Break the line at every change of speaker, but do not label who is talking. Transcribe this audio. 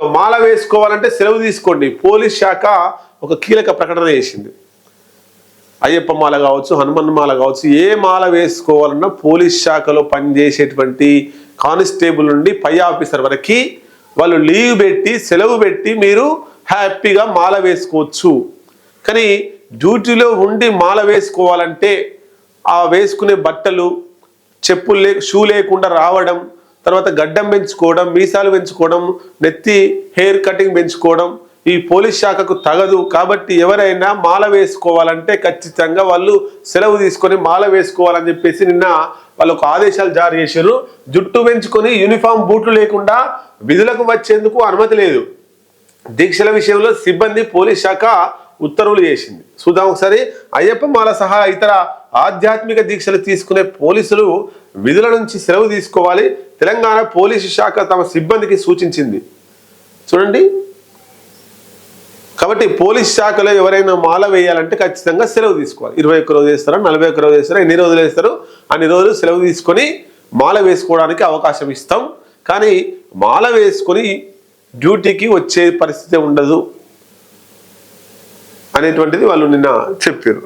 మాల వేసుకోవాలంటే సెలవు తీసుకోండి. పోలీస్ శాఖ ఒక కీలక ప్రకటన చేసింది. అయ్యప్ప మాల కావచ్చు హనుమన్ మాల కావచ్చు ఏ మాల వేసుకోవాలన్నా పోలీస్ శాఖలో పనిచేసేటువంటి కానిస్టేబుల్ నుండి పై ఆఫీసర్ వరకు వాళ్ళు లీవ్ పెట్టి సెలవు పెట్టి మీరు హ్యాపీగా మాల వేసుకోవచ్చు. కానీ డ్యూటీలో ఉండి మాల వేసుకోవాలంటే ఆ వేసుకునే బట్టలు చెప్పులు లే షూ లేకుండా రావడం తర్వాత గడ్డం పెంచుకోవడం మీసాలు పెంచుకోవడం నెత్తి హెయిర్ కటింగ్ పెంచుకోవడం ఈ పోలీస్ శాఖకు తగదు. కాబట్టి ఎవరైనా మాల వేసుకోవాలంటే ఖచ్చితంగా వాళ్ళు సెలవు తీసుకొని మాల వేసుకోవాలని చెప్పేసి నిన్న వాళ్ళకు ఆదేశాలు జారీ చేశారు. జుట్టు పెంచుకొని యూనిఫామ్ బూట్లు లేకుండా విధులకు వచ్చేందుకు అనుమతి లేదు. దీక్షల విషయంలో సిబ్బంది పోలీస్ శాఖ ఉత్తర్వులు చేసింది. చూద్దాం ఒకసారి అయ్యప్ప మాల సహా ఇతర ఆధ్యాత్మిక దీక్షలు తీసుకునే పోలీసులు విధుల నుంచి సెలవు తీసుకోవాలి. తెలంగాణ పోలీసు శాఖ తమ సిబ్బందికి సూచించింది. చూడండి. కాబట్టి పోలీస్ శాఖలో ఎవరైనా మాల వేయాలంటే ఖచ్చితంగా సెలవు తీసుకోవాలి. ఇరవై ఒక్క రోజు వేస్తారా నలభై ఒక్క రోజు వేస్తారా ఎన్ని రోజులు వేస్తారు అన్ని రోజులు సెలవు తీసుకొని మాల వేసుకోవడానికి అవకాశం ఇస్తాం. కానీ మాల వేసుకొని డ్యూటీకి వచ్చే పరిస్థితి ఉండదు. అనేటువంటిది వాళ్ళు నిన్న చెప్పారు